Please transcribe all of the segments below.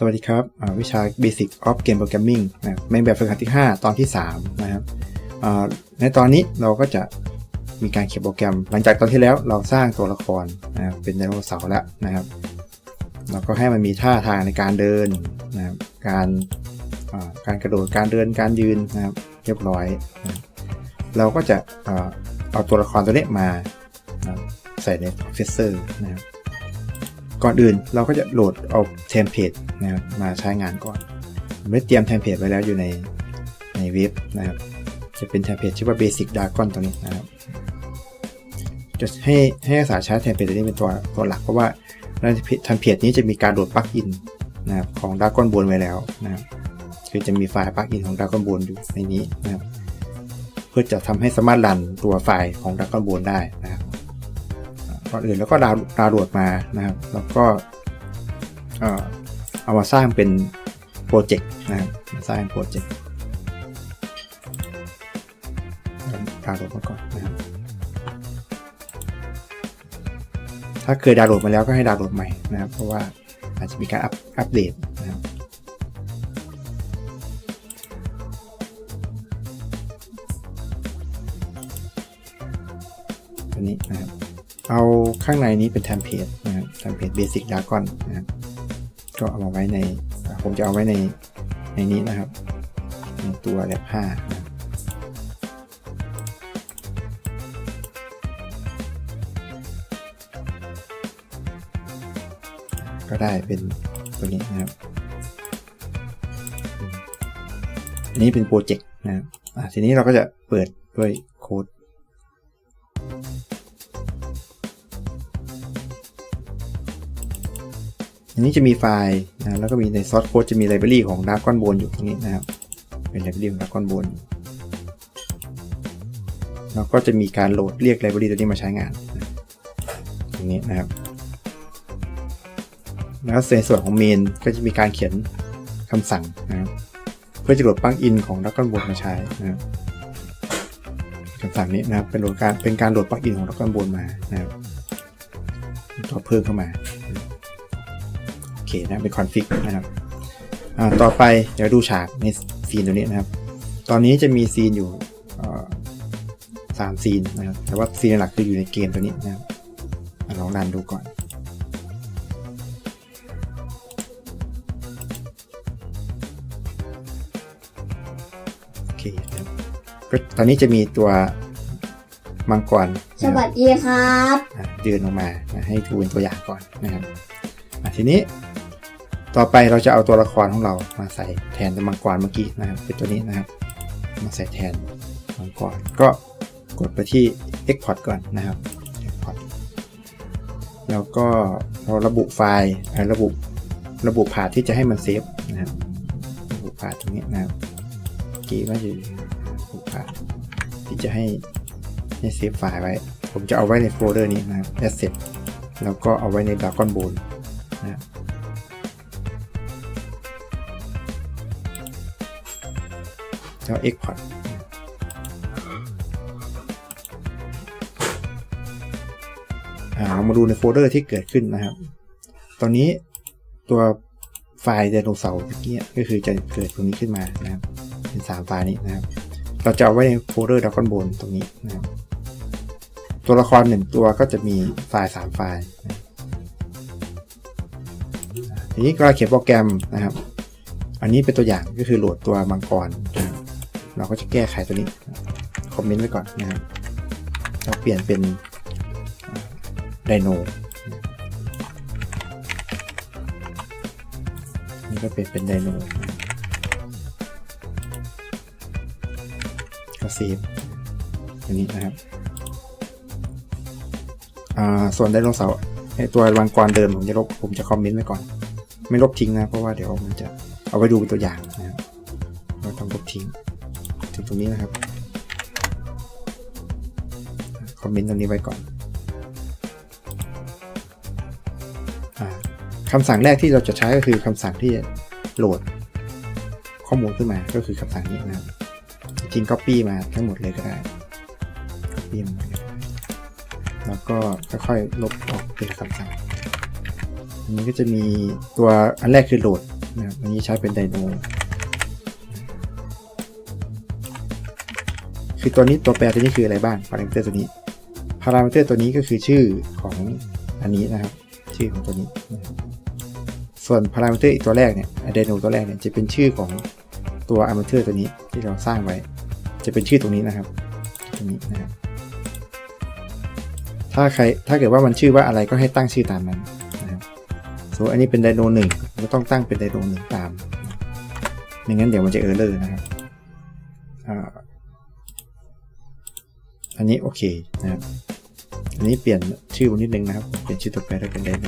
สวัสดีครับวิชา Basic of Game Programming นะในแบบฝึกหัดที่ 5 ตอนที่ 3 นะครับในตอนนี้เราก็จะมีการเขียนโปรแกรม หลังจากตอนที่แล้วเราสร้างตัวละครนะครเป็นไดโนเสาร์แล้วนะครับ เราก็ให้มันมีท่าทางในการเดินนะครับการการกระโดดการเดินการยืนนะครับเรียบร้อยนะเราก็จะเอาตัวละครตัวนี้มานะใส่ใน Professor นะครับ ก่อนอื่นเราก็จะโหลดเอาเทมเพลตนะครับมาใช้งานก่อนผมได้เตรียมเทมเพลตไว้แล้วอยู่ในในเว็บนะครับ จะเป็นเทมเพลตชื่อว่า Basic Dragon ตัวนี้นะครับจะให้ให้อาสาใช้เทมเพลตตัวนี้เป็นตัวตัวหลักเพราะว่าในเทมเพลตนี้จะมีการโหลดปลั๊กอินนะครับของ Dragon Ball ไว้แล้วนะครับคือจะมีไฟล์ปลั๊กอินของ Dragon Ball อยู่ในนี้นะครับ เพื่อจะทำให้สามารถรันตัวไฟล์ของ Dragon Ball ได้นะครับ ก่อนอื่นแล้วก็ดาวดาวโหลดมานะครับ แล้วก็เอามาสร้างเป็นโปรเจกต์นะครับมาสร้างโปรเจกต์ดาวโหลดมาก่อนนะครับถ้าเคยดาวน์โหลดมาแล้วก็ให้ดาวน์โหลดใหม่นะครับ เพราะว่าอาจจะมีการอัปอัปเดต เอาข้างในนี้เป็นเทมเพลตนะครับเทมเพลตเบสิกดากอนนะครับก็เอามาไว้ใน ผมจะเอาไว้ในในนี้นะครับในตัวแลบห้านะก็ได้เป็นตัวนี้นะครับ อันนี้เป็นโปรเจกต์นะครับทีนี้เราก็จะเปิดด้วยโค้ด อันนี้จะมีไฟล์นะแล้วก็มีในซอสโค้ดจะมีไลบรารีของ Dragon Ball อยู่ตรงนี้นะครับ เป็นไลบรารีของ Dragon Ball อลแล้วก็จะมีการโหลดเรียกไลบรารีตัวนี้มาใช้งานตรงนี้นะครับ แล้วในส่วนของเมนก็จะมีการเขียนคำสั่งนะครับเพื่อจะโหลดปลั๊กอินของ Dragon Ball มาใช้นะครับคำสั่งนี้นะครับเป็นโหลดการเป็นการโหลดปลั๊กอินของ Dragon Ball มานะครับตัวเพิ่มเข้ามา เคนะเป็นคอนฟิกนะครับอ่าต่อไปเดี๋ยวดูฉากในซีนตัวนี้นะครับ ตอนนี้จะมีซีนอยู่เอ่อสามซีนนะครับ แต่ว่าซีนหลักคืออยู่ในเกมตัวนี้นะครับอะลองรันดูก่อนโอเคนะครับก็ตอนนี้จะมีตัวมังกรสนะครับวัสดีครับอะเดินออกมานะให้ดูเป็นตัวอย่างก่อนนะครับอะทีนี้ ต่อไปเราจะเอาตัวละครของเรามาใส่แทนตัวมังกรเมื่อกี้นะครับเป็นตัวนี้นะครับ มาใส่แทนมังกรก็กดไปที่ Export ก่อนนะครับ Export แล้วก็เราระบุไฟล์ระบุระบุพาธที่จะให้มันเซฟนะครับระบุพาธตรงนี้นะครับเมื่อกี้ว่าอยู่ระบุพาธที่จะให้ให้เซฟไฟล์ไว้ ผมจะเอาไว้ในโฟลเดอร์นี้นะครับ asset แล้วก็เอาไว้ใน Dragon Ball นะครับ แล้ว export อ่าเรามาดูในโฟลเดอร์ที่เกิดขึ้นนะครับ ตอนนี้ตัวไฟล์ไดโนเสาร์เมื่อกี้ก็คือจะเกิดตรงนี้ขึ้นมานะครับ เป็นสามไฟล์นี้นะครับ เราจะเอาไว้ในโฟลเดอร์ Dragon Ball ตรงนี้นะครับ ตัวละครหนึ่งตัวก็จะมีไฟล์สามไฟล์นะทีนี้เวลาเขียนโปรแกรมนะครับ อันนี้เป็นตัวอย่างก็คือโหลดตัวมังกร เราก็จะแก้ไขตัวนี้ คอมเมนต์ไว้ก่อนนะครับเราเปลี่ยนเป็นไดโนนี่ก็เป็นเป็นไดโนก็เซฟอันนี้นะครับอ่าส่วนไดโนเสาร์ไอตัววังกรเดิมผมจะลบผมจะคอมเมนต์ไว้ก่อน ไม่ลบทิ้งนะ เพราะว่าเดี๋ยวมันจะเอาไปดูเป็นตัวอย่างนะครับเราต้องลบทิ้ง ถึงตรงนี้นะครับ คอมเมนต์ตรงนี้ไว้ก่อนอคำสั่งแรกที่เราจะใช้ก็คือคำสั่งที่โหลดข้อมูลขึ้นมาก็คือคำสั่งนี้นะครับ จริง copy มาทั้งหมดเลยก็ได้ copy มาแล้วก็ค่อยๆลบออกเป็นคำสั่งอันนี้ก็จะมีตัวอันแรกคือโหลดนะครับอันนี้ใช้เป็นไดโน คือตัวนี้ตัวแปรตัวนี้คืออะไรบ้างพารามิเตอร์ตัวนี้พารามิเตอร์ตัวนี้ก็คือชื่อของอันนี้นะครับ ชื่อของตัวนี้ ส่วนพารามิเตอร์อีกตัวแรกเนี่ยไดโนตัวแรกเนี่ยจะเป็นชื่อของตัวอาร์มิเตอร์ตัวนี้ที่เราสร้างไว้ จะเป็นชื่อตรงนี้นะครับตรงนี้นะครับถ้าใครถ้าเกิดว่ามันชื่อว่าอะไรก็ให้ตั้งชื่อตามนั้นนะครับส่วนอันนี้เป็นไดโนหนึ่งก็ต้องตั้งเป็นไดโนหนึ่งตามไม่งั้นเดี๋ยวมันจะเออร์เลอร์นะครับ อันนี้โอเคนะครับ อันนี้เปลี่ยนชื่อนิดนึงนะครับ เปลี่ยนชื่อตัวแปรได้เป็นไดโน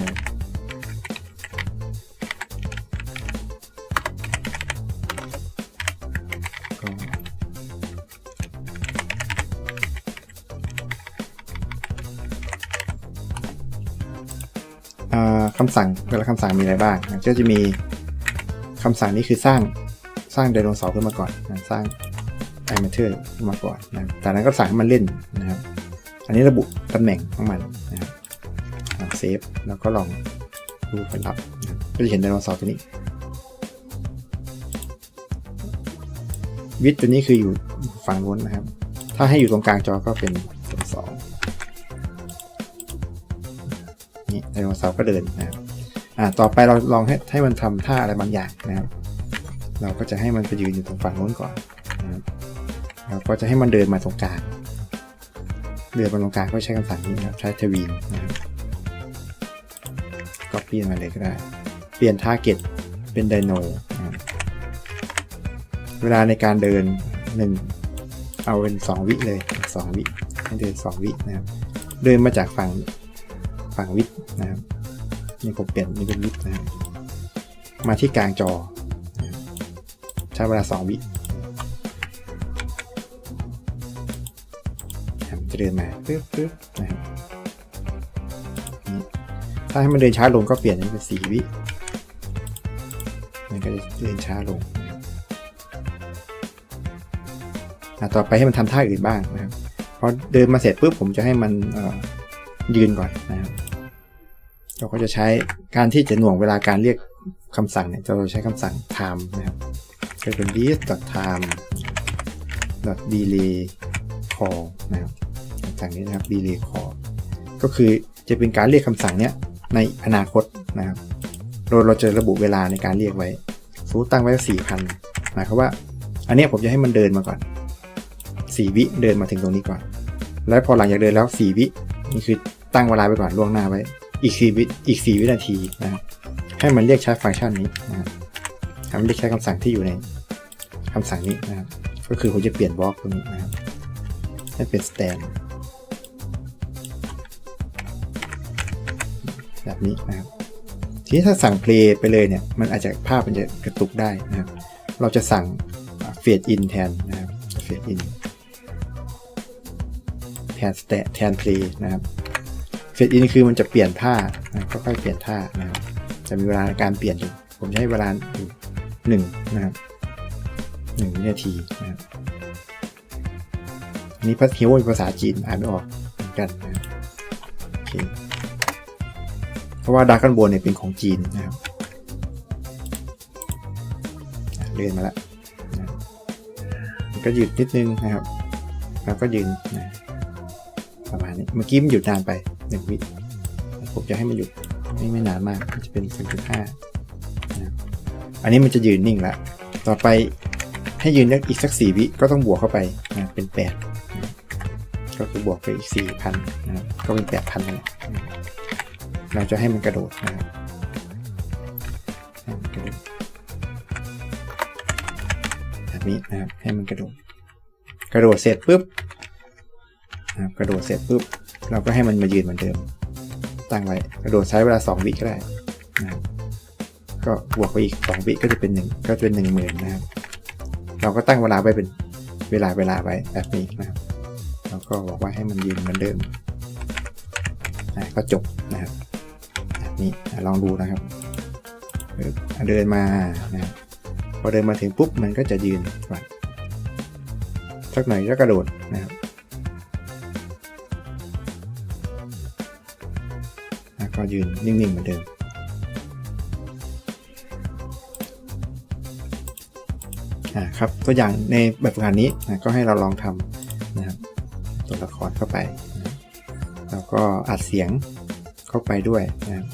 ก็คำสั่งแต่ละคำสั่งมีอะไรบ้างก็จะมีคำสั่งนี้คือสร้างสร้างไดโนเสาร์ขึ้นมาก่อน สร้าง ไอเมเทอร์มาก่อนนะจากนั้นก็สั่งให้มันเล่นนะครับ อันนี้ระบุตำแหน่งของมันนะครับเซฟแล้วก็ลองดูผลลัพธ์ก็จะเห็นไดโนเสาร์ตัวนี้ วิดตัวนี้คืออยู่ฝั่งนู้นนะครับ ถ้าให้อยู่ตรงกลางจอก็เป็นส่วนสองนี่ไดโนเสาร์ก็เดินนะครับอ่าต่อไปเราลองให้ให้มันทำท่าอะไรบางอย่างนะครับ เราก็จะให้มันไปยืนอยู่ตรงฝั่งโน้นก่อนนะครับ เราก็จะให้มันเดินมาตรงกลาง เดินมาตรงกลางก็ใช้คำสั่งนี้นะครับใช้ทวีนนะครับก็เปลี่ยนมาเลยก็ได้ เปลี่ยนทาร์เก็ตเป็นไดโนเวลาในการเดินหนึ่งเอาเป็นสองวิเลยสองวิให้เดินสองวินะครับ เดินมาจากฝั่งฝั่งวิทนะครับนี่ผมเปลี่ยนนี่เป็นวิทนะครับมาที่กลางจอใช้เวลา 2 วิ เดินมาปึ๊บปึ๊บนะครับถ้าให้มันเดินช้าลงก็เปลี่ยนให้เป็น4วิ มันก็จะเดินช้าลงนะต่อไปให้มันทำท่าอื่นบ้างนะครับพอเดินมาเสร็จปุ๊บผมจะให้มันยืนก่อนนะครับเราก็จะใช้การที่จะหน่วงเวลาการเรียกคำสั่งเนี่ยเราจะใช้คำสั่ง time นะครับก็เป็น this time delay call นะครับ สั่งนี้นะครับ delay call ก็คือจะเป็นการเรียกคำสั่งเนี้ยในอนาคตนะครับ โดยเราจะระบุเวลาในการเรียกไว้สมมติตั้งไว้สี่พันหมายความว่า อันนี้ผมจะให้มันเดินมาก่อนสี่วิเดินมาถึงตรงนี้ก่อน แล้วพอหลังจากเดินแล้วสี่วินี่คือตั้งเวลาไปก่อนล่วงหน้าไว้ อีกสี่วิอีกสี่วินาทีนะครับให้มันเรียกใช้ฟังก์ชันนี้นะครับให้มันเรียกใช้คำสั่งที่อยู่ในคำสั่งนี้นะครับ ก็คือผมจะเปลี่ยนบล็อกตรงนี้นะครับให้เป็น stand แบบนี้นะครับ ทีนี้ถ้าสั่ง play ไปเลยเนี่ยมันอาจจะภาพมันจะกระตุกได้นะครับ เราจะสั่ง fade in แทนนะครับ fade in แทนสเตแทนเพลย์นะครับเฟดอินคือมันจะเปลี่ยนท่านะค่อยๆเปลี่ยนท่านะครับจะมีเวลาการเปลี่ยนอยู่ผมจะให้เวลาอยู่หนึ่งนะครับหนึ่งวินาทีนะครับอันนี้พัทฮิวเป็นภาษาจีนอ่านไม่ออกเหมือนกันนะ เพราะว่าดาร์กันบนเนี่ยเป็นของจีนนะครับเลื่อนมาแล้วก็หยุดนิดนึงนะครับ แล้วก็ยืนนะประมาณนี้เมื่อกี้มันหยุดนานไปหนึ่งวิผมจะให้มันหยุดไม่ไม่นานมากมันจะเป็น0.5นะอันนี้มันจะยืนนิ่งล้วต่อไปให้ยืนได้อีกสักสี่วิก็ต้องบวกเข้าไปนะเป็นแปดนะก็คือบวกไปอีกสี่พันนะก็เป็นแปดพันนั่นแหละนะ เราจะให้มันกระโดดนะครับให้มันกระโดดแบบนี้นะครับให้มันกระโดด กระโดดเสร็จปุ๊บนะครับกระโดดเสร็จปุ๊บ เราก็ให้มันมายืนเหมือนเดิม ตั้งไว้กระโดดใช้เวลา 2 วิก็ได้นะครับก็บวกไปอีก 2 วิก็จะเป็น 1 ก็จะเป็น 1 0,000นะครับ เราก็ตั้งเวลาไว้เป็นเวลาเวลาไว้แบบนี้นะครับเราก็บอกว่าให้มันยืนเหมือนเดิมนะก็จบนะครับ นี้ลองดูนะครับเดินมานะพอเดินมาถึงปุ๊บมันก็จะยืนก่อนสักหน่อยก็กระโดดนะครับแล้วก็ยืนนิ่งๆเหมือนเดิมอ่าครับตัวอย่างในแบบฝึกหัดนี้นะก็ให้เราลองทำนะครับตัวละครเข้าไปนะแล้วก็อัดเสียงเข้าไปด้วยนะครับ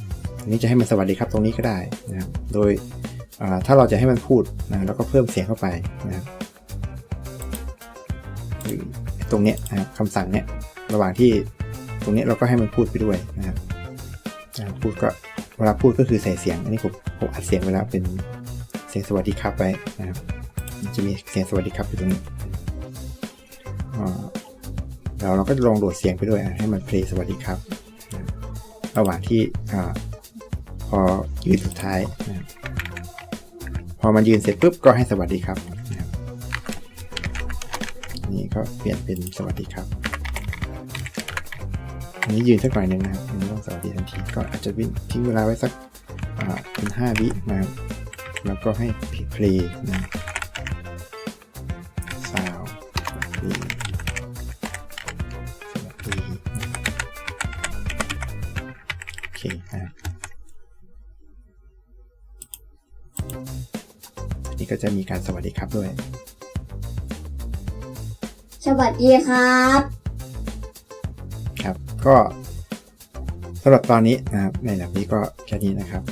นี้จะให้มันสวัสดีครับตรงนี้ก็ได้นะครับ โดยถ้าเราจะให้มันพูดนะแล้วก็เพิ่มเสียงเข้าไปนะครับหรือตรงเนี้ยนะครับคำสั่งเนี้ยระหว่างที่ตรงเนี้ยเราก็ให้มันพูดไปด้วยนะครับพูดก็เวลาพูดก็คือใส่เสียง อันนี้ผมผมอัดเสียงไว้แล้วเป็นเสียงสวัสดีครับไว้นะครับจะมีเสียงสวัสดีครับอยู่ตรงนี้เราเราก็ลองโหลดเสียงไปด้วยให้มันเพลย์สวัสดีครับ ระหว่างที่ อ่าพอยืนสุดท้ายนะครับพอมันยืนเสร็จปุ๊บก็ให้สวัสดีครับนะครับนี่ก็เปลี่ยนเป็นสวัสดีครับอันนี้ยืนสักหน่อยหนึ่งนะครับอันนี้ต้องสวัสดีทันทีก็อาจจะวิ่งทิ้งเวลาไว้สักอ่าเป็นห้าวินะครับแล้วก็ให้เพลย์นะซาวสวัสดีสวัสดีโอเคนะ นนี่ก็จะมีการสวัสดีครับด้วย สวัสดีครับ ครับ ก็สำหรับตอนนี้นะครับในแบบนี้ก็แค่นี้นะครับ